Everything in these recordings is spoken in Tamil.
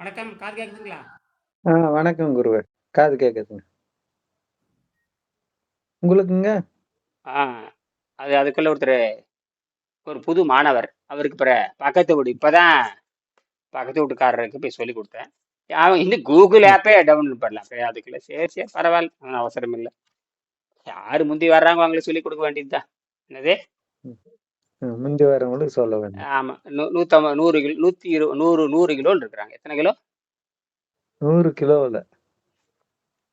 வணக்கம். காது கேக்குதுங்களா? ஆ வணக்கம் குருவே. காது கேக்குதுங்க. உங்களுக்குங்க? ஆ. அது அதுக்குள்ள ஒருத்தரு ஒரு புது மாணவர். அவருக்கு பிற பக்கத்து வீடு இப்பதான் பக்கத்து வீட்டுக்காரருக்கு போய் சொல்லிக் குடுத்தேன். அவன் இன்னும் Google ம். ஆப்பே டவுன்லோட் பண்ணல. அப்ப அதுக்குள்ள சரி, சரி பரவால்ல. ஒண்ணும் அவசரம் இல்ல. யாரு முந்தி வர்றாங்க அவங்களுக்கு சொல்லிக் குடுக்க வேண்டியது தான். என்னது? முந்தி வரவங்களுக்கு சொல்ல வேண்டும். ஆமா. நூ 150 100 கிலோ 120 100 100 கிலோல இருக்கிறாங்க. எத்தன கிலோ? 100 கிலோவுல.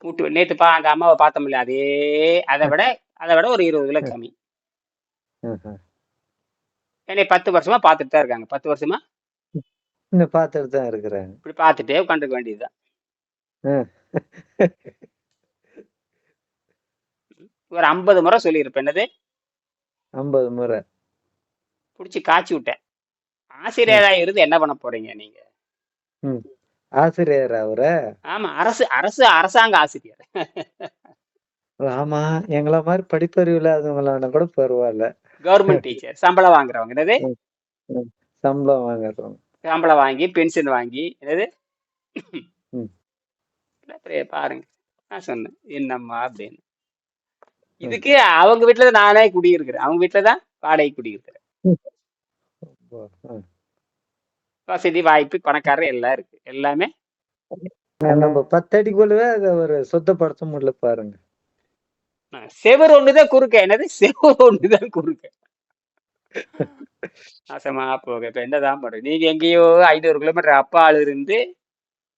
கூட்டு நேத்து பா அங்க அம்மாவ பார்த்தோம்ல. அதே அத அ. விட அத விட ஒரு 20 கிலோ. கம்மி. என்னைய 10 வருஷமா பார்த்துட்டு தான் இருக்காங்க. 10 வருஷமா. இன்னும் பார்த்துட்டு தான் இருக்கிறாங்க. இப்படி பார்த்துட்டே உட்காந்துருக்க வேண்டியது தான். ம். ஒரு 50 முறை சொல்லியிருப்பேன். என்னது? 50 முறை. புடிச்சு காய்ச்சி விட்டேன். ஆசிரியரா இருந்து என்ன பண்ண போறீங்க நீங்க? ஆசிரியரா அவரு? ஆமா. அரசு அரசு அரசாங்க ஆசிரியர். ஆமா. எங்கள மாரி படிப்பறிவு இல்லாதவங்களானா கூட பரவால்ல. Government teacher. சம்பளம் வாங்குறவங்க. என்னது? சம்பளம் வாங்குறவங்க. சம்பளம் வாங்கி, பென்ஷன் வாங்கி என்னது? பாருங்க. நான் சொன்னேன். என்னம்மா அப்படின்னு. இதுக்கு அவங்க தான் நானே குடியிருக்கிறேன். அவங்க வீட்ல தான் வாடகைக்கு குடியிருக்கிறேன். வசதி, வாய்ப்பு, பணக்காரர் எல்லாம் இருக்கு. எல்லாமே அ நம்ம 10 அடிக்குள்ளவே அத ஒரு சுத்தப்படுத்த முடியல பாருங்க. செவுரு ஒண்ணு தான் குறுக்க. என்னது? செவுரு ஒண்ணு தான் குறுக்க. நாசமா போக. இப்ப என்னதான் பண்றது? நீங்க எங்கேயோ 500 கிலோமீட்டர் அப்பால இருந்து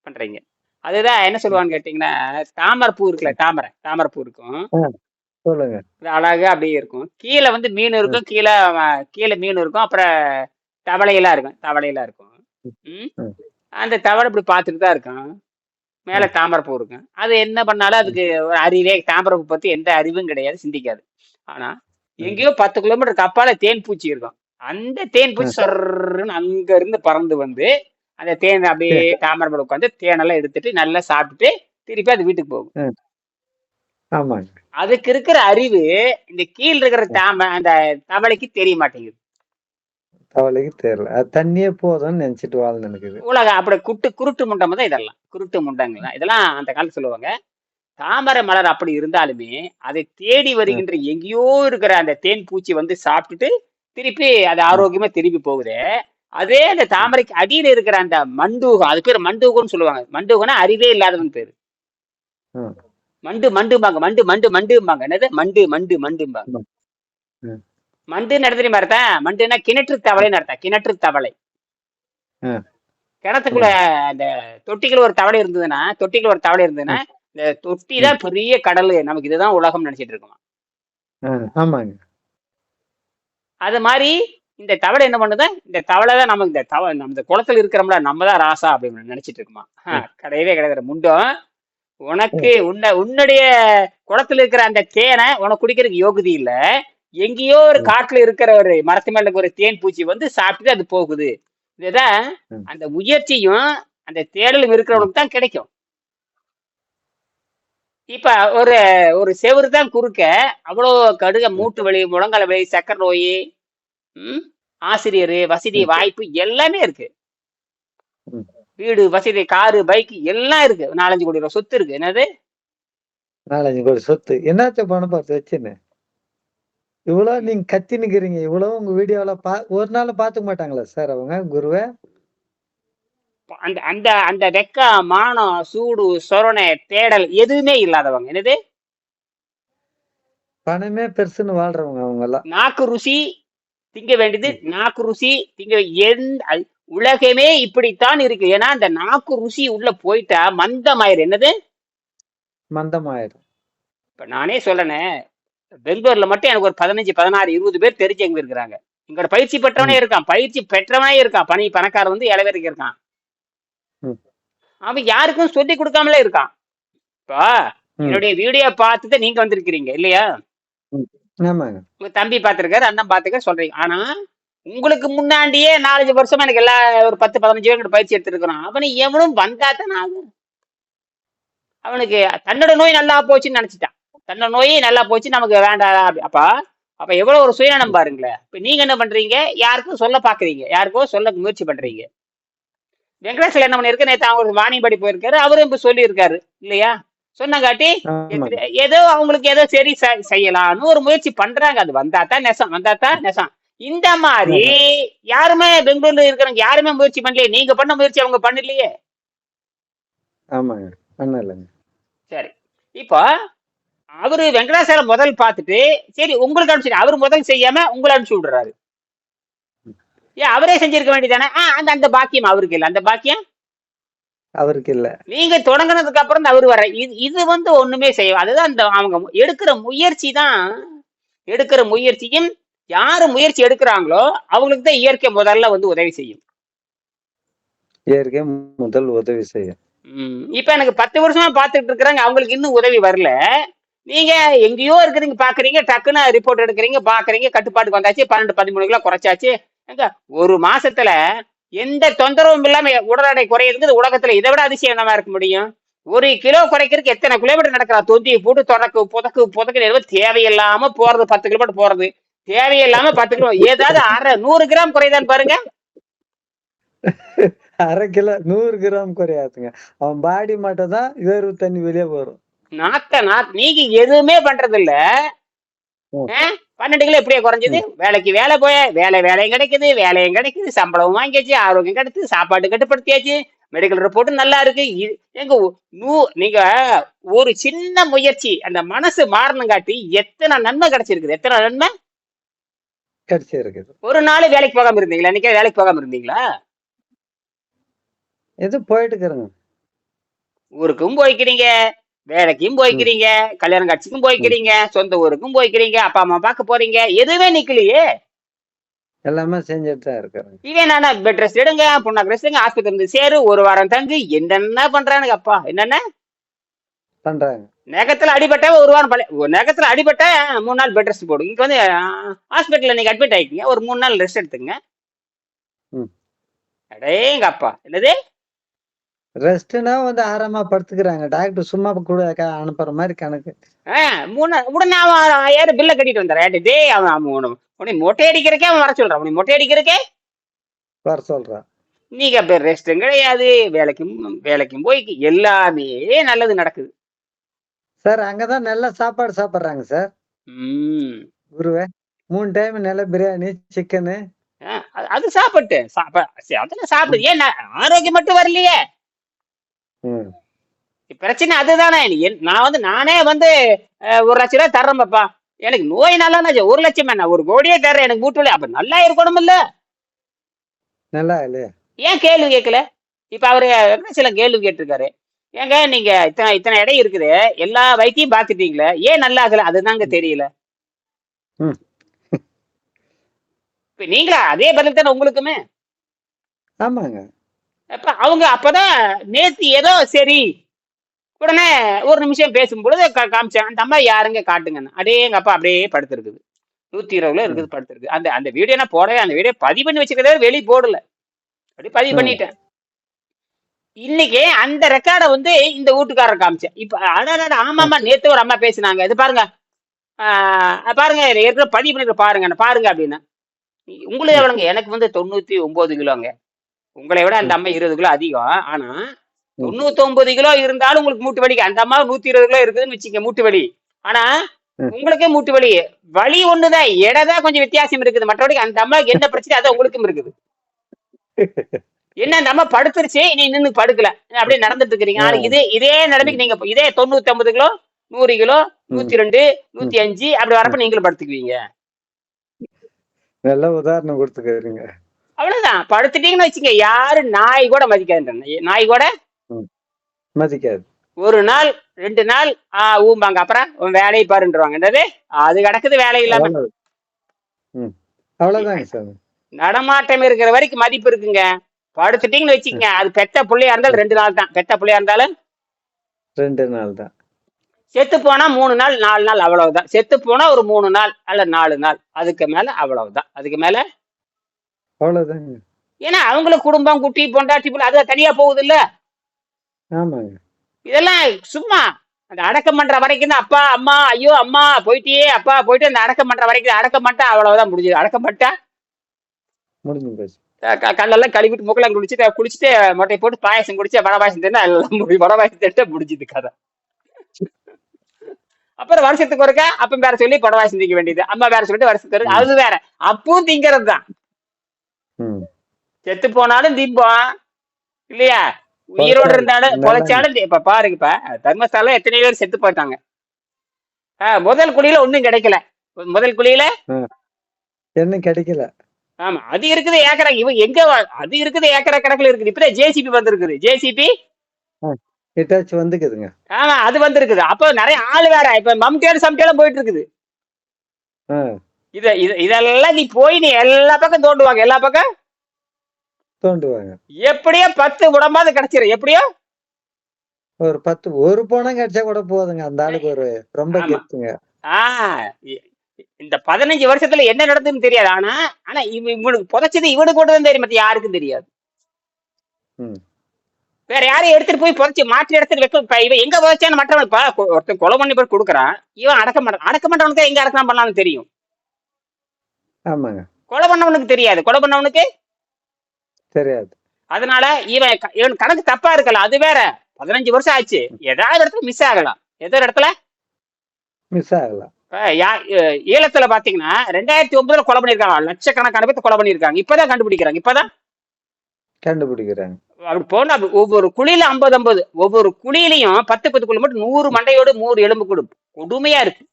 பண்றீங்க. அதுதான் என்ன. சொல்லுவான்னு கேட்டீங்கன்னா, தாமரை பூ இருக்குல்ல, தாமரை. தாமரை பூ இருக்கும். சொல்லுங்க. அழகா அப்படியே இருக்கும். கீழ வந்து மீன். இருக்கும். கீழ வ கீழ மீன் இருக்கும். அப்புறம் தவளையெல்லாம் இருக்கும். தவளையெல்லாம் இருக்கும். ம். அந்த தவளை இப்படி பார்த்துட்டு தான் இருக்கும். மேல ம். தாமரை பூ இருக்கும். அது என்ன பண்ணாலும் ம். அதுக்கு ஒரு அறிவே தாமரை பூ பத்தி எந்த அறிவும் கிடையாது. சிந்திக்காது. ஆனா, ம். எங்கேயோ 10 கிலோமீட்டருக்கு அப்பால தேன் பூச்சி இருக்கும். அந்த தேன் பூச்சி ம். சொர்ருன்னு அங்க இருந்து பறந்து வந்து, அந்த தேன் அப்படியே சரி. தாமரை மேல உட்காந்து தேனெல்லாம் எடுத்துட்டு நல்லா சாப்பிட்டுட்டு, திருப்பி அது வீட்டுக்கு போகும். ஆமாங்க. அதுக்கு இருக்கிற அறிவு, இந்த கீழ இருக்கிற. தாம அந்த தவளைக்கு தெரிய மாட்டேங்குது. தவளைக்கு தெரியல. அது தண்ணியே போதும்னு நெனச்சுட்டு வாழ்ந்து இருக்குது. உலகம் அப்படி குட்டு குருட்டு முண்டம் தான் இதெல்லாம். குருட்டு முண்டங்கள் தான். இதெல்லாம் அந்த காலத்துல சொல்லுவாங்க. தாமரை மலர் அப்படி இருந்தாலுமே, அதை தேடி. வருகின்ற எங்கேயோ இருக்கிற அந்த தேன் பூச்சி வந்து சாப்பிட்டுட்டு, திருப்பி அது. ஆரோக்கியமா திருப்பி போகுதே, அதே அந்த. தாமரைக்கு அடியில இருக்கிற அந்த மண்டூகம், அது பேரு மண்டூகம்னு சொல்லுவாங்க. மண்டூகம்னா அறிவே இல்லாதவன் பேரு. மண்டு மண்டும்பாங்க. மண்டு மண்டு மண்டும்பாங்க. என்னது? மண்டு மண்டு மண்டும்பாங்க. ம். ம். மண்டுன்னு என்ன தெரியுமா அர்த்தம்? மண்டுன்னா கிணற்று தவளைன்னு அர்த்தம். கிணற்று தவளை. கிணத்துக்குள்ள. அந்த தொட்டிக்குள்ள ஒரு தவளை இருந்ததுன்னா, தொட்டிக்குள்ள ஒரு தவளை இருந்ததுன்னா. இந்த தொட்டி. தான் பெரிய கடலு. நமக்கு இதுதான் உலகம்னு நெனச்சிட்டு இருக்குமா. ஆமாங்க. அது மாரி இந்த தவளை என்ன பண்ணுது? இந்த தவளை தான் நமக்கு இந்த தவ நம்ம இந்த குளத்துல இருக்கிறோம்ல, நம்ம தான் ராசா அப்படின்னு நெனச்சிட்டு இருக்குமா. கிடையவே கிடையாது. முண்டம். உனக்கு. உன்ன உன்னுடைய குளத்துல இருக்கிற அந்த தேன உனக்கு குடிக்கிறதுக்கு யோகிதை இல்ல. எங்கேயோ ஒரு. காட்டுல இருக்கிற ஒரு மரத்து மேல ஒரு தேன் பூச்சி வந்து சாப்பிட்டுட்டு அது போகுது. இதுதான். அந்த முயற்சியும், அந்த தேடலும். இருக்கிறவனுக்கு தான் கிடைக்கும். இப்ப ஒரு ஒரு செவுரு தான் குறுக்க, அவ்வளோ கடுக. மூட்டு வலி, முழங்கால் வலி, சர்க்கரை நோயி. ஆசிரியரு, வசதி. வாய்ப்பு எல்லாமே இருக்கு. வீடு, வசதி, காரு, பைக் எல்லாம் இருக்கு. 4, 5 கோடி ரூவா சொத்து இருக்கு. என்னது? 4, 5 கோடி சொத்து. என்னாத்த பணம் பார்த்து வச்சுன்னு? இவ்வளோ ம். நீங்க கத்தின்னுக்கிறீங்க. இவ்வளோ உங்க வீடியோல பா ஒரு நாள் பார்த்துக்க மாட்டாங்களா சார் அவங்க குருவே? அந்த அந்த அந்த வெட்கம், மானம், சூடு, சொரணை, தேடல் எதுவுமே இல்லாதவங்க. என்னது? பணமே பெருசுன்னு வாழ்றவங்க அவங்கலாம். நாக்கு ருசி திங்க வேண்டியது. நாக்கு ருசி திங்க எந் அல் உலகமே இப்படித்தான் இருக்கு. ஏன்னா, அந்த நாக்கு ருசி உள்ள போயிட்டா மந்தமாயிரும். என்னது? மந்தமாயிரும். இப்ப நானே சொல்றேனே, பெங்களூர்ல மட்டும் எனக்கு ஒரு 15, 16, 20 பேர் தெரிஞ்சவங்க இருக்கிறாங்க. இங்க ஒரு பயிற்சி பெற்றவனே. இருக்கான். பயிற்சி பெற்றவனே இருக்கான். பணி பணக்காரன் வந்து ஏழை பேருக்கு இருக்கான். அவன் யாருக்கும் சொல்லிக் குடுக்காமலே இருக்கான். இப்ப. என்னுடைய வீடியோ பார்த்துட்டு நீங்க வந்திருக்கிறீங்க இல்லையா? உங்க தம்பி பார்த்திருக்காரு, அண்ணன் பார்த்திருக்காரு சொல்றீங்க. ஆனா, உங்களுக்கு முன்னாடியே 4, 5 வருஷமா எனக்கு எல்லா ஒரு 10, 15 பேர்கிட்ட பயிற்சி எடுத்திருக்கிறான். அவனை எவனும் வந்தா தானே ஆகும். அவனுக்கு தன்னோட நோய் நல்லா போச்சுன்னு நெனச்சுட்டான். தன்னோட நோயே நல்லா போச்சு நமக்கு வேண்டாம் அப்படி. அப்ப அப்ப எவ்வளவு ஒரு சுயநலம். பாருங்களேன். இப்ப நீங்க என்ன பண்றீங்க? யாருக்கும் சொல்ல பார்க்கிறீங்க. யாருக்கோ சொல்ல முயற்சி பண்றீங்க. வெங்கடேஸ்வரன் என்ன பண்ணிருக்கு நேற்று அவங்க வாணிபடி போயிருக்காரு அவரும் இப்ப சொல்லியிருக்காரு இல்லையா சொன்னங்காட்டி ஏதோ அவங்களுக்கு ஏதோ சரி செய்யலாம்னு ஒரு முயற்சி பண்றாங்க அது வந்தா தான் நெசம் வந்தா தான் நெசம் இந்த மாதிரி யாருமே பெங்களூர்ல இருக்கிறவங்க யாருமே முயற்சி பண்ணலையே. நீங்க பண்ண முயற்சி அவங்க பண்ணலையே. ஆமாங்க. பண்ணலைங்க. சரி. இப்போ அவரு வெங்கடாசலம் முதல் பார்த்துட்டு சரி உங்களுக்கு அனுப்பிச்சு அவர் முதல் செய்யாம உங்களை அனுப்பிச்சு விடுறாரு. ஏன் அவரே செஞ்சிருக்க வேண்டியதானே? அந்த அந்த பாக்கியம் அவருக்கு இல்லை. அந்த பாக்கியம்? அவருக்கு இல்ல. நீங்க தொடங்குனதுக்கு அப்புறம் அவர் வர இது இது வந்து ஒண்ணுமே செய்ய அதுதான் அந்த அவங்க எடுக்கிற முயற்சி தான். எடுக்கிற முயற்சியும் யாரு முயற்சி எடுக்கிறாங்களோ அவங்களுக்கு தான் இயற்கை முதல்ல வந்து உதவி செய்யும். இயற்கை முதல் உதவி செய்யும். இப்ப எனக்கு பத்து வருஷமா பார்த்துட்டு இருக்கிறாங்க. அவங்களுக்கு இன்னும் உதவி வரல. நீங்க எங்கேயோ இருக்கிறீங்க பாக்குறீங்க டக்குன்னு ரிப்போர்ட் எடுக்கிறீங்க பாக்குறீங்க கட்டுப்பாட்டுக்கு வந்தாச்சு பன்னெண்டு பதிமூணு கிலோ குறைச்சாச்சு. எங்க? ஒரு மாசத்துல எந்த தொந்தரவும் இல்லாம உடல் எடை குறையுதுங்கிறது உலகத்துல இதை விட அதிசயம் என்னவா இருக்க முடியும். ஒரு கிலோ குறைக்கிறதுக்கு எத்தனை கிலோமீட்டர் நடக்கிறா? தொந்தி போட்டு தொடக்கு புதக்கு புதக்கு தேவையில்லாம போறது பத்து கிலோமீட்டர் போறது. தேவையில்லாம பத்து கிலோ ஏதாவது அரை நூறு கிராம் குறையுதான்னு பாருங்க. அரை கிலோ நூறு கிராம் குறையாதுங்க. அவன் பாடி மட்டும் தான் வேர்வை தண்ணி வெளியே வரும். நாத்த நாத் நீங்க எதுவுமே பண்றது இல்ல? பன்னெண்டு கிலோ எப்படியே குறைஞ்சது? வேலைக்கு வேலை போய வேலை வேலையும் கிடைக்குது வேலையும் கிடைக்குது சம்பளமும் வாங்கியாச்சு ஆரோக்கியம் கிடைக்குது சாப்பாடு கட்டுப்படுத்தியாச்சு மெடிக்கல் ரிப்போர்ட்டும் நல்லா இருக்கு. எங்க நூ நீங்க ஒரு சின்ன முயற்சி அந்த மனசு மாறணுங்காட்டி எத்தனை நன்மை கிடைச்சிருக்குது? எத்தனை நன்மை? கடிச்சு இருக்குது ஒரு நாள் வேலைக்கு போகாம இருந்தீங்களா? இன்னைக்கே வேலைக்கு போகாம இருந்தீங்களா? எது போயிட்டு இருக்கிறேங்க ஊருக்கும் போய்க்கிறீங்க வேலைக்கும் போய்க்கிறீங்க கல்யாண காட்சிக்கும் போய்க்கிறீங்க சொந்த ஊருக்கும் போய்க்கிறீங்க அப்பா அம்மா பார்க்க போறீங்க எதுவுமே நிக்கலையே. எல்லாமே செஞ்சுட்டு தான் இருக்கிறேங்க இவன் நானா பெட் ரெஸ்ட் எடுங்க புண்ணாக்கு ரெஸ்ட் எடுங்க ஆஸ்பத்திரி இருந்து சேரு ஒரு வாரம் தங்கு என்னென்ன பண்றானுங்க அப்பா? என்னென்ன? பண்றாங்க. நெகத்துல அடிபட்ட ஒரு வாரம் பழைய நெகத்துல அடிபட்ட மூணு நாள் பெட் ரெஸ்ட் போடுங்க இங்க வந்து ஹாஸ்பிட்டல்ல நீங்க அட்மிட் ஆயிக்கீங்க ஒரு மூணு நாள் ரெஸ்ட் எடுத்துங்க. அடேங்க அப்பா. என்னது? ரெஸ்ட்னா வந்து ஆறாம படுத்துக்கிறாங்க. டாக்டர் சும்மா கூட அனுப்புற மாதிரி கணக்கு. மூணு உடனே அவன் யாரு பில்ல கட்டிட்டு வந்தாரு? டே அவன் உன்னை மொட்டை அடிக்கிறக்கே அவன் வர சொல்றான். உன்னை மொட்டை அடிக்கிறக்கே? வர சொல்றான். நீங்க அப்ப ரெஸ்டும் கிடையாது. வேலைக்கும் வேலைக்கும் போய் எல்லாமே நல்லது நடக்குது. சார் அங்கதான் நல்ல சாப்பாடு சாப்பிடுறாங்க சார். ம். குருவே மூணு டைம் நல்ல பிரியாணி சிக்கனு ஆ, அது- சாப்பிட்டு அதெல்லாம் சாப்பிடுது ஏன் ஆரோக்கியம் மட்டும் வரலையே. பிரச்சனை அதுதானே நான் வந்து நானே வந்து ஒரு லட்சம் ரூபாய் தர்றேன் பாப்பா. எனக்கு நோய் நல்லா. ஒரு லட்சம் என்ன ஒரு கோடியே தர்றேன் எனக்கு மூட்டு அப்ப நல்லா இருக்கணும் இல்ல. நல்லா இல்லையா. ஏன் கேள்வி கேட்கல? இப்ப அவரு சில கேள்வி கேட்டிருக்காரு. ஏங்க நீங்க இத்தனை இத்தனை இடம் இருக்குது. எல்லா வைத்தியம் பார்த்துட்டீங்களே? ஏன் நல்லா ஆகல? அதுதாங்க தெரியல. இப்ப நீங்களா? அதே பதில் தானே உங்களுக்குமே? ஆமாங்க. அப்ப அவங்க அப்பதான் நேத்து ஏதோ சரி உடனே ஒரு நிமிஷம் பேசும்பொழுது காமிச்சாங்க அந்த அம்மா யாருங்க? காட்டுங்கன்னு. அடே எங்க அப்பா அப்படியே படுத்திருக்குது. நூத்தி இருபதுல இருக்குது படுத்திருக்கு. அந்த அந்த வீடியோ நான் போடவே அந்த வீடியோ பதிவு பண்ணி வச்சுக்கிறதே வெளியே போடல. அப்படி பதிவு. பண்ணிட்டேன். இன்னைக்கு அந்த ரெக்கார்டை வந்து இந்த வீட்டுக்காரர் காமிச்சேன் இப்ப அடாடா ஆமாமா நேத்து ஒரு அம்மா பேசினாங்க. இது பாருங்க. பாருங்க ஏற்கனவே பதிவு பண்ணிட்டு பாருங்க பாருங்க அப்படின்னா. உங்களுக்கு எவ்வளவுங்க எனக்கு வந்து தொண்ணூத்தி ஒன்பது கிலோங்க. உங்களை விட அந்த அம்மா இருபது கிலோ அதிகம். ஆனா தொண்ணூத்தி ஒன்பது கிலோ இருந்தாலும் உங்களுக்கு மூட்டு வலி அந்த அம்மா நூத்தி இருபது கிலோ இருக்குதுன்னு வச்சுக்க மூட்டு வலி. ஆனா. உங்களுக்கே மூட்டு வலி. வலி ஒண்ணுதான் எடைதான் கொஞ்சம் வித்தியாசம் இருக்குது. மற்றபடி அந்த அம்மாவுக்கு என்ன பிரச்சனை அது உங்களுக்கும் இருக்குது. என்ன அந்த அம்மா படுத்துருச்சு நீ நின்னு படுக்கல. அப்படியே நடந்துட்டு இருக்கிறீங்க ஆனா இதே இதே நிலைமைக்கு நீங்க இதே தொண்ணூத்தி ஒன்பது கிலோ நூறு கிலோ நூத்தி ரெண்டு நூத்தி அஞ்சு அப்படி வரப்ப நீங்களும் படுத்துக்குவீங்க. நல்ல உதாரணம் கொடுத்துக்கிறீங்க அவ்வளவுதான். படுத்துட்டீங்கன்னு வச்சுங்க யாரு நாய் கூட மதிக்காது நாய். கூட? மதிக்காது. ஒரு நாள் ரெண்டு நாள் ஆ ஊம்பாங்க. அப்புறம் உன் வேலையை பாருன்றவாங்க. என்னது? அது கிடக்குது வேலை இல்லாம. அவ்வளவு. ம். அவ்வளவுதாங்க சார் நடமாட்டம் இருக்கிற வரைக்கும் மதிப்பு இருக்குங்க. படுத்துட்டீங்கன்னு வச்சுக்கங்க. அது பெத்த புள்ளையா இருந்தாலும் ரெண்டு நாள் தான். பெத்த புள்ளையா இருந்தாலும் ரெண்டு நாள் தான். செத்து போனா மூணு நாள் நாலு நாள் அவ்வளவுதான். செத்து போனா ஒரு மூணு நாள் அல்ல நாலு நாள். அதுக்கு மேல அவ்வளவுதான். அதுக்கு மேல அவ்வளவுதாங்க. ஏன்னா அவங்களுக்கு குடும்பம் குட்டி பொண்டாட்டி புள்ள அது தனியா போகுது இல்ல ஆமாங்க. இதெல்லாம் சும்மா அந்த அடக்கம் பண்ற வரைக்கும் தான். அப்பா அம்மா ஐயோ அம்மா போயிட்டியே அப்பா போயிட்டு அந்த அடக்கம் பண்ற வரைக்கும் அடக்கம் பண்ணிட்டா அவ்வளவுதான் முடிஞ்சது. அடக்கம் பண்ணிட்டா முடிஞ்சு போச்சு. க- க- கல்லெல்லாம் கழுவிட்டு முக்கெல்லாம் குளிச்சுட்டு குளிச்சுட்டு மொட்டை போட்டு பாயாசம் குடிச்சு வடை பாயாசம் தின்னு எல்லாம் வடை பாயாசம் திட்டு முடிஞ்சுது கதை. அப்புறம் வருஷத்துக்கு ஒருக்கா அப்பன் பேர சொல்லி புடவை பாயாசம் திங்க வேண்டியது. அம்மா பேர சொல்லிட்டு வருஷத்துக்கு அது வேற. அப்பவும் திங்கிறது தான். செத்து போனாலும் திம்போம். இல்லையா? உயிரோடு இருந்தாலும் பொழைச்சாலும் இப்ப பாருங்க இப்ப தர்மஸ்தால எத்தனை பேர் செத்து போயிட்டாங்க. ஆஹ் முதல் குழியில ஒண்ணும் கிடைக்கல. முதல் குழியில என்ன கிடைக்கல. ஆமா அது இருக்குது ஏக்கரா இவன் எங்க அது இருக்குது ஏக்கரா கணக்குல இருக்குது. இப்பதான் ஜேசிபி வந்திருக்குது. ஜேசிபி ஹிட்டாச்சி வந்துக்குதுங்க. ஆமா அது வந்திருக்குது. அப்போ நிறைய ஆள் வேற இப்ப மம்டியாடு சம்டியாலும் போயிட்டு இருக்குது இத இத இதெல்லாம் நீ போய் நீ எல்லா பக்கம் தோண்டுவாங்க. எல்லா பக்கம்? தோண்டுவாங்க. எப்படியோ பத்து உடம்பாவது கிடைச்சிரும். எப்படியோ? ஒரு பத்து ஒரு பணம் கிடைச்சா கூட போதுங்க. அந்த ஆளுக்கு ஒரு ரொம்ப. கெத்துங்க. ஆஹ் இந்த பதினஞ்சு வருஷத்துல என்ன நடந்ததுன்னு தெரியாது. ஆனா ஆனா இவ இவனுக்கு புதைச்சது இவனுக்கு கூட தான் தெரியும் மத்த யாருக்கும் தெரியாது. வேற யாரையும் எடுத்துட்டு போய் புதைச்சு மாற்றி எடுத்துட்டு வைக்க இவன் எங்க புதைச்சான்னு மற்றவன் ஒருத்தன் கொலை பண்ணி போய் கொடுக்குறான் இவன் அடக்க மாட்டான் அடக்க மாட்டவனுக்கு எங்க அடக்கம் பண்ணலாம்னு தெரியும். ஆமாங்க. கொலை பண்ணவனுக்கு தெரியாது. கொலை பண்ணவனுக்கு தெரியாது. அதனால இவன் இவன் கணக்கு தப்பா இருக்கல. அது வேற. பதினஞ்சு வருஷம் ஆச்சு. ஏதாவது இடத்துல மிஸ் ஆகலாம். ஏதோ இடத்துல மிஸ் ஆகலாம். ஈழத்துல பாத்தீங்கன்னா ரெண்டாயிரத்தி ஒன்பதுல கொலை பண்ணிருக்காங்க. லட்சக்கணக்கான பேர் கொலை பண்ணிருக்காங்க. இப்பதான் கண்டுபிடிக்கிறாங்க. இப்பதான் கண்டுபிடிக்கிறாங்க. அப்படி போனா ஒவ்வொரு குழியில ஐம்பது ஐம்பது. ஒவ்வொரு குழியிலையும் பத்து பத்து குழி மட்டும் நூறு மண்டையோடு நூறு எலும்பு கொடு. கொடுமையா இருக்கு.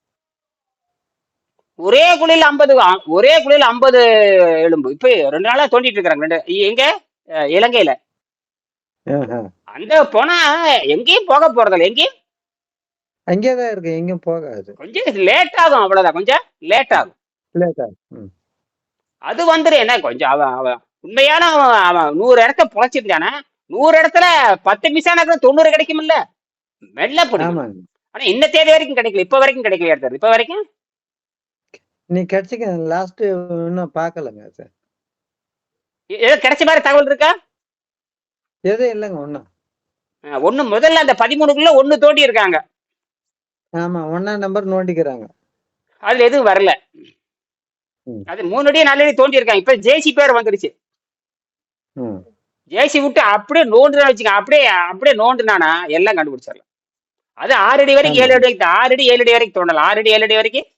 ஒரே குழியில ஐம்பது ஒரே குழியில ஐம்பது எலும்பு. இப்ப ரெண்டு நாளா தோண்டிட்டு இருக்காங்க ரெண்டு எங்க? இலங்கையில. அந்த போனா எங்கேயும் போக போறதில்ல. எங்கேயும் அங்கேதான் இருக்கு எங்கேயும் போகாது. கொஞ்சம் லேட் ஆகும் அவ்வளவுதான். கொஞ்சம் லேட் ஆகும். லேட்டா ம். அது வந்துரு என்ன கொஞ்சம் அவன் அவன் உண்மையான அவன் அவன் நூறு இடத்த பொழைச்சிருந்தானே? நூறு இடத்துல பத்து மிஸ் ஆனா தொண்ணூறு கிடைக்கும்ல. மெல்ல ஆமாங்க. ஆனா இந்த தேதி வரைக்கும் கிடைக்கல இப்ப வரைக்கும் கிடைக்கல எடுத்தது? இப்ப வரைக்கும்? நீ கிடைச்சிக்க லாஸ்ட் இன்னும் பார்க்கலங்க எ- ஏதோ கிடைச்ச மாதிரி தகவல் இருக்கா? எதுவும் இல்லைங்க ஒன்றும் ஒண்ணு முதல்ல அந்த பதிமூணுக்குள்ள ஒண்ணு தோண்டி இருக்காங்க. ஆமா ஒன்னா நம்பர் நோண்டிக்கிறாங்க. அதுல எதுவும் வரல. அது மூணு அடியே நாலு அடி தோண்டி இருக்காங்க இப்ப ஜேசி பேர் வந்துருச்சு ஜேசி விட்டு அப்படியே நோண்டுனா வச்சுக்க அப்படியே அப்படியே நோண்டுனானா எல்லாம் கண்டுபிடிச்சிடலாம். அது ஆறு அடி வரைக்கும் ஏழு அடி வரைக்கும் ஆறு அடி ஏழு அடி வரைக்கும் தோண்டலாம். ஆறு அடி ஏழு அடி வரைக்கும்?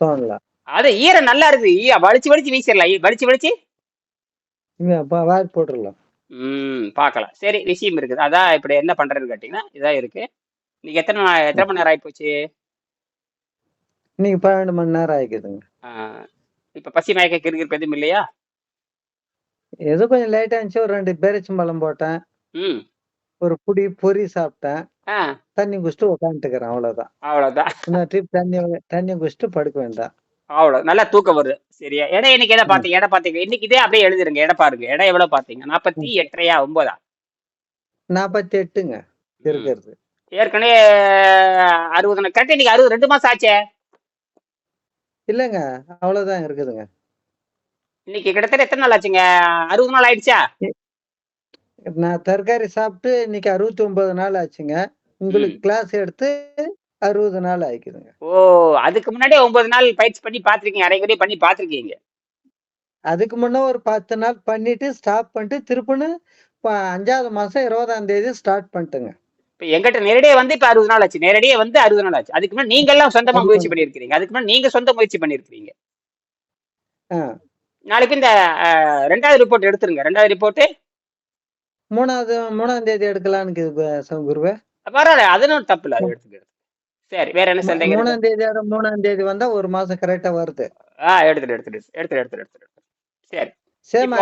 தோணலாம் அது ஈரம் நல்லா இருக்குது. ஈ வலிச்சு வலிச்சு வீசிடலாம். வலிச்சு வலிச்சு? போட்டுடலாம். ம் பார்க்கலாம். சரி விஷயம் இருக்குது. அதான் இப்படி என்ன பண்றதுன்னு கேட்டீங்கன்னா இதான் இருக்கு. எத்தனை நா- எத்தனை மணி நேரம் ஆயிப்போச்சு இன்னைக்கு பன்னெண்டு மணி நேரம் ஆயிக்குதுங்க. இப்ப பசி மயக்க கிறுகிறுப்பு எதுவும் இல்லையா? ஏதோ கொஞ்சம் லேட் ஆச்சு ஒரு ரெண்டு பேரிச்சம்பழம் போட்டேன். ஒரு புடி பொரி சாப்பிட்டேன். தண்ணி குடிச்சிட்டு உட்காந்துட்டுக்கிறேன் அவ்வளவுதான். அவ்வளவுதான். ட்ரிப் தண்ணி தண்ணி குடிச்சிட்டு படுக்க வேண்டாம். அவ்வளவு நல்லா தூக்கம் வருது. சரியா? இடம் இன்னைக்கு எதை பாத்தீங்க? இடம் பாத்தீங்க இன்னைக்கு இதே அப்படியே எழுதிருங்க. இடம் பாருங்க. இடம் எவ்வளவு பாத்தீங்க? நாற்பத்தி எட்டரையா? ஒன்பதா? நாற்பத்தி எட்டுங்க. இருக்கிறது. ஏற்கனவே அறுபது கரெக்ட் இன்னைக்கு அறுபது ரெண்டு மாசம் ஆச்சே? இல்லைங்க அவ்வளவுதான் இருக்குதுங்க. இன்னைக்கு கிட்டத்தட்ட எத்தனை நாள் ஆச்சுங்க? அறுபது நாள் ஆயிடுச்சா? நான் தரகாரி சாப்பிட்டு இன்னைக்கு அறுபத்தி ஒன்பது நாள் ஆச்சுங்க. உங்களுக்கு கிளாஸ் எடுத்து அறுபது நாள் ஆயிக்குதுங்க ஓ அதுக்கு முன்னாடியே ஒன்பது நாள் பயிற்சி பண்ணி பாத்திருக்கீங்க அரைக்குறைய பண்ணி பாத்திருக்கீங்க அதுக்கு முன்ன ஒரு பத்து நாள் பண்ணிட்டு ஸ்டாப் பண்ணிட்டு திருப்பின்னு இப்போ அஞ்சாவது மாசம் இருபதாம் தேதி ஸ்டார்ட் பண்ணிட்டுங்க. இப்ப எங்கிட்ட நேரடியே வந்து இப்ப அறுபது நாள் ஆச்சு. நேரடியே வந்து அறுபது நாள் ஆச்சு. அதுக்கு முன்னாடி நீங்க எல்லாம் சொந்தமா ஆமா. முயற்சி பண்ணிருக்கீங்க அதுக்கு முன்னாடி நீங்க சொந்த முயற்சி பண்ணிருக்கீங்க ஆ. நாளைக்கு இந்த ரெண்டாவது ரிப்போர்ட் எடுத்துருங்க. ரெண்டாவது ரிப்போர்ட் மூணாவது மூணாம் தேதி எடுக்கலான்னு குருவே. பரவாயில்ல. அதுவும் தப்பு இல்லை அது எடுத்துக்கிறது. சரி வேற என்ன சொல்றீங்க மூணாம் தேதி மூணாம் தேதி வந்தா ஒரு மாசம் கரெக்டா வருது. ஆ எடுத்துட்டு எடுத்துட்டு எடுத்துட்டு எடுத்துட்டு எடுத்துட்டு சரி.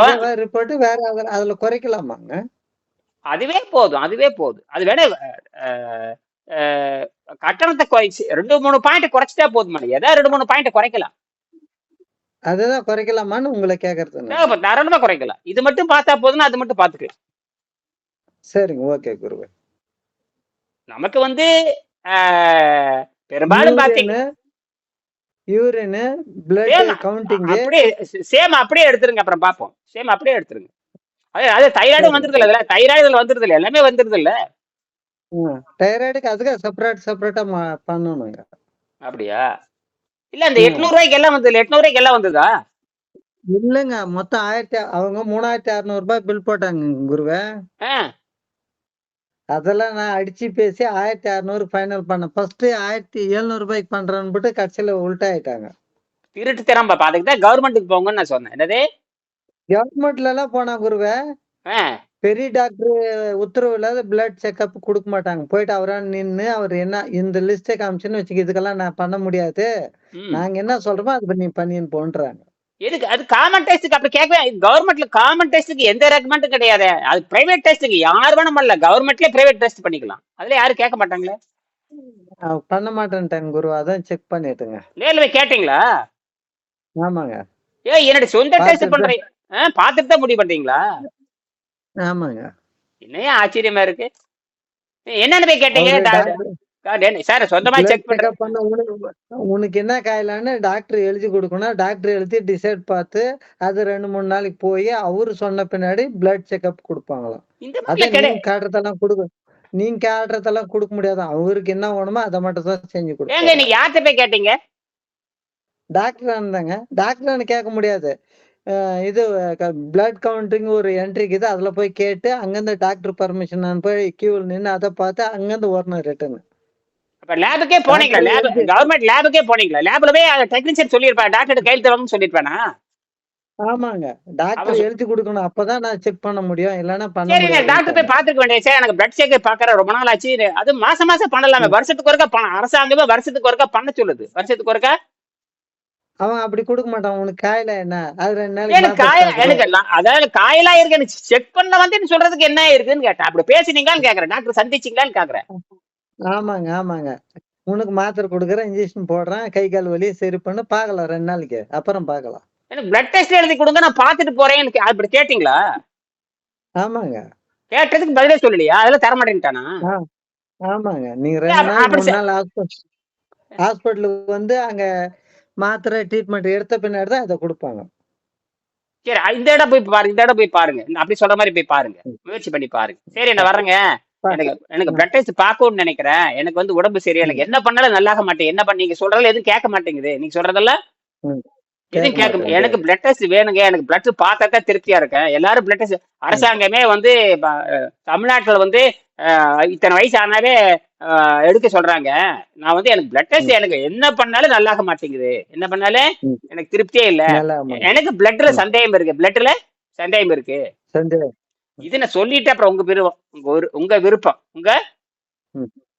அதே ரிப்போர்ட் வேற அதுல- அதுல குறைக்கலாமாங்க? அதுவே போதும் அதுவே போதும். அது வேணா கட்டணத்தை குறைச்சு ரெண்டு மூணு பாயிண்ட் குறைச்சிட்டா போதும் ஏதாவது ரெண்டு மூணு பாயிண்ட் குறைக்கலாம். அதுதான் குறைக்கலாமான்னு உங்களை கேக்குறது தாராளமா குறைக்கலாம். இது மட்டும் பார்த்தா போதும்னா அது மட்டும் பார்த்துக்கு சரிங்க ஓகே குருவே. நமக்கு வந்து பெரும்பாலும் பாத்தீங்க யூரின் பிளட். கவுண்டிங் அப்படியே சேம் அப்படியே எடுத்துருங்க அப்புறம் பார்ப்போம். சேம் அப்படியே எடுத்துருங்க. அது தைராய்டு. வந்துருது இல்ல தைராய்டுல வந்துருது இல்ல. எல்லாமே வந்துருது இல்ல. தைராய்டுக்கு அதுக்கு செப்பரேட் செப்பரேட்டா பண்ணணுங்க. அப்படியா? இல்ல இந்த. எட்நூறு ரூபாய்க்கு எல்லாம் வந்தது எட்நூறு ரூபாய்க்கு எல்லாம் வந்ததா? இல்லங்க. மொத்தம் ஆயிரத்தி அவங்க மூணாயிரத்தி அறுநூறு ரூபாய் பில் போட்டாங்க குருவே. அதெல்லாம் நான் அடிச்சு பேசி ஆயிரத்தி அறுநூறு ஃபைனல் பண்ணேன். ஃபர்ஸ்ட் ஆயிரத்தி எழுநூறு ரூபாய்க்கு பண்றேன்னு போட்டு கடைசியில உல்ட்டா ஆயிட்டாங்க திருட்டுத்தனம் பாப்பா அதுக்கு தான் கவர்மெண்ட்டுக்கு போங்கன்னு நான் சொன்னேன். என்னது? கவர்மெண்ட்ல எல்லாம் போனா குருவே பெரிய டாக்டர் உத்தரவு இல்லாத பிளட் செக்அப் கொடுக்க மாட்டாங்க. போயிட்டு அவரா நின்னு அவர் என்ன இந்த லிஸ்டை காமிச்சுன்னு வச்சுக்க இதுக்கெல்லாம் நான் பண்ண முடியாது. நாங்க என்ன சொல்றோமோ அது நீ பண்ணின்னு போன்றாங்க. எதுக்கு? அது காமன் டெஸ்ட்டுக்கு அப்படி கேட்கவே கவர்மெண்ட்ல காமன் டெஸ்ட்டுக்கு எந்த ரெக்கமெண்டும் கிடையாது. அது பிரைவேட் டெஸ்ட்டுக்கு யார் வேணும் பண்ணல. கவர்மெண்ட்லயே பிரைவேட் டெஸ்ட் பண்ணிக்கலாம். அதுல யாரும் கேட்க மாட்டாங்களே? பண்ண மாட்டேன்ட்டாங்க குரு. அதான் செக் பண்ணிட்டுங்க. நேர்ல கேட்டீங்களா? ஆமாங்க. ஏ என்னோட சொந்த டெஸ்ட் பார்த்துட்டு பார்த்துட்டு தான் முடிவு பண்றீங்களா? ஆமாங்க. என்னையா ஆச்சரியமா இருக்கு? என்னன்னு போய் கேட்டீங்க சார் சொந்தமா செக் பண்ண உனக்கு என்ன காயலான்னு டாக்டர் எழுதி கொடுக்கணும். டாக்டர் எழுதி டிசைட் பார்த்து அது ரெண்டு மூணு நாளைக்கு போய் அவரு சொன்ன பின்னாடி பிளட் செக்அப் கொடுப்பாங்களாம். இந்த அதை மாதிரிலாம் கிடையாது நீங்க காட்டுறதெல்லாம் கொடுக்க நீங்க காட்டுறதெல்லாம் கொடுக்க முடியாது. அவருக்கு என்ன வேணுமோ அதை மட்டும் தான் செஞ்சு கொடுப்பாங்க. நீங்க யார்கிட்ட போய் கேட்டீங்க? டாக்டர் இருந்தாங்க டாக்டர் கேட்க முடியாது. இது பிளட் கவுண்டிங் ஒரு என்ட்ரிக்கு இது அதுல போய் கேட்டு அங்கிருந்து டாக்டர் பர்மிஷன் நான் போய் கியூவில் நின்று அதை பார்த்து அங்கிருந்து வரணும் ரிட்டர்ன் அப்ப லேபுக்கே போனீங்களா? லேப் கவர்மெண்ட் லேபுக்கே போனீங்களா? லேப்ல போய் டெக்னீஷியன் சொல்லியிருப்பா டாக்டர் கையெழுத்து வாங்கன்னு சொல்லியிருப்பானா? ஆமாங்க. டாக்டர் எழுதி கொடுக்கணும். அப்பதான் நான் செக் பண்ண முடியும். இல்லைன்னா பண்ண சரிங்க டாக்டர் போய் பாத்துக்க வேண்டிய சார் எனக்கு பிளட் செக் பாக்குற ரொம்ப நாள் ஆச்சு. அது மாசம் மாசம் பண்ணலாமே. வருஷத்துக்கு ஒருக்கா அரசாங்கமே வருஷத்துக்கு ஒருக்கா பண்ண சொல்லுது. வருஷத்துக்கு ஒருக்கா அவன் அப்படி கொடுக்க மாட்டான். உனக்கு காயில என்ன? அது ரெண்டு நாளைக்கு எனக்கு மாத்திரை காய சாப்பிடு எனக்கு அதாவது காயலா இருக்கு செக் பண்ண வந்து சொல்றதுக்கு என்ன இருக்குன்னு கேட்டேன். அப்படி பேசினீங்களான்னு கேக்குறேன். டாக்டர் சந்திச்சீங்களான்னு கேக்குறேன். ஆமாங்க ஆமாங்க. உனக்கு மாத்திரை கொடுக்குறேன் இன்ஜெக்ஷன் போடுறேன் கை கால் வலி சரி பண்ணு பார்க்கலாம் ரெண்டு நாளைக்கு. அப்புறம் பார்க்கலாம். எனக்கு பிளட் டெஸ்ட் எழுதி கொடுங்க நான் பாத்துட்டு போறேன். எனக்கு அப்படி கேட்டீங்களா? ஆமாங்க. கேட்டதுக்கு பதிலே சொல்லலையா? அதெல்லாம் தர மாட்டேன்ட்டானா? ஆமாங்க. நீங்க ரெண்டு நாள் நாள் ஹாஸ்பிட்டல் ஹாஸ்பிட்டலுக்கு வந்து அங்க மாத்திரை ட்ரீட்மெண்ட் எடுத்த பின்னாடி தான் அதை கொடுப்பாங்க. சரி இந்த இடம் போய் பாருங்க இந்த இடம் போய் பாருங்க. அப்படி சொல்ற மாதிரி போய் பாருங்க. முயற்சி பண்ணி பாருங்க. சரி நான் வர்றேங்க. எனக்கு எனக்கு பிளட் டெஸ்ட் பார்க்கணும்னு நினைக்கிறேன். எனக்கு வந்து உடம்பு சரியா எனக்கு என்ன பண்ணாலும் நல்லாக மாட்டேன். என்ன பண்ண நீங்க சொல்றதுல எதுவும் கேட்க மாட்டேங்குது. நீங்க சொல்றதெல்லாம். எதுவும் கேட்க எனக்கு பிளட் டெஸ்ட் வேணுங்க. எனக்கு பிளட் பார்த்தா தான் திருப்தியா இருக்கேன். எல்லாரும் பிளட் டெஸ்ட் அரசாங்கமே வந்து தமிழ்நாட்டுல வந்து இத்தனை வயசு ஆனாவே எடுக்க சொல்றாங்க. நான் வந்து எனக்கு பிளட் டெஸ்ட் எனக்கு என்ன பண்ணாலும் நல்லாக மாட்டேங்குது. என்ன பண்ணாலும். எனக்கு திருப்தியே இல்ல. எனக்கு பிளட்ல சந்தேகம் இருக்கு. பிளட்ல சந்தேகம் இருக்கு. இது நான் சொல்லிட்டு அப்புறம் உங்க விருப்பம். உங்க உங்க விருப்பம். உங்க?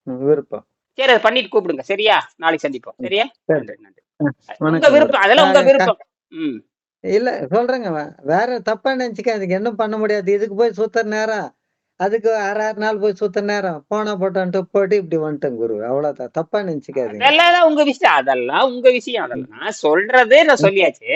விருப்பம். சரி அதை பண்ணிட்டு கூப்பிடுங்க. சரியா? நாளைக்கு சந்திப்போம். சரியா? உங்க விருப்பம். அதெல்லாம் உங்க விருப்பம். ம். இல்ல சொல்றேங்க. வேற தப்பா நினைச்சுக்காதீங்க. என்ன பண்ண முடியாது. இதுக்கு போய் சுத்துற நேரம். அதுக்கு அரை ஆறு நாள் போய் சுத்துற நேரம். போனா போட்டோன்ட்டு போட்டு இப்படி வந்துட்டேன் குரு. அவ்வளவுதான். தப்பா நினைச்சுக்காதீங்க. அதெல்லாம் உங்க விஷயம். அதெல்லாம் உங்க விஷயம். அதெல்லாம் நான் சொல்றது நான் சொல்லியாச்சு.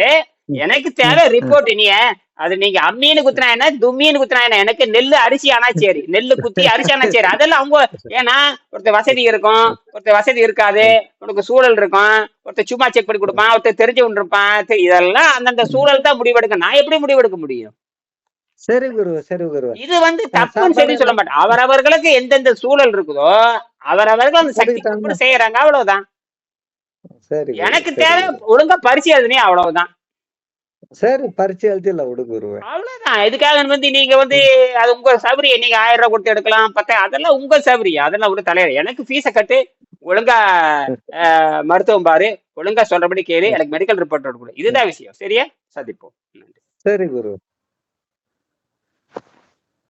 எனக்கு தேவை. ரிப்போர்ட் இனிய. அது நீங்க அம்மீனு குத்துனா என்ன? தும்மீனு குத்துனா என்ன? எனக்கு நெல்லு அரிசி ஆனா சரி. நெல்லு குத்தி அரிசி ஆனா சரி. அதெல்லாம் அவங்க ஏன்னா ஒருத்தர் வசதி இருக்கும். ஒருத்தர் வசதி இருக்காது. உனக்கு சூழல் இருக்கும். ஒருத்தர் சும்மா செக் பண்ணி கொடுப்பான். ஒருத்தர் தெரிஞ்சவன் இருப்பான். இதெல்லாம் அந்தந்த சூழல் தான் முடிவெடுக்க நான் எப்படி முடிவெடுக்க முடியும்? சரி குரு சரி குரு. இது வந்து தப்புன்னு சரி சொல்ல மாட்டேன். அவரவர்களுக்கு எந்தெந்த சூழல் இருக்குதோ அவரவர்கள் அந்த சக்தி செய்யறாங்க அவ்வளவுதான். சரி குரு எனக்கு தேவை குரு. ஒழுங்கா பரிசு எழுதுனே அவ்வளவுதான். சரி பரிச்சு எழுதில விடு குருவே அவ்வளவுதான். இதுக்காக வந்து நீங்க வந்து அது உங்க சௌகரியம் நீங்க ஆயிரம் ரூபாய் கொடுத்து எடுக்கலாம் பத்த அதெல்லாம் உங்க சௌகரியம் அதெல்லாம் ஒரு தலைவர் எனக்கு ஃபீஸை கட்டு ஒழுங்கா மருத்துவம் பாரு ஒழுங்கா சொல்றபடி கேளு எனக்கு மெடிக்கல் ரிப்போர்ட் கொடு. இதுதான் விஷயம். சரியா? சந்திப்போம். சரி குரு.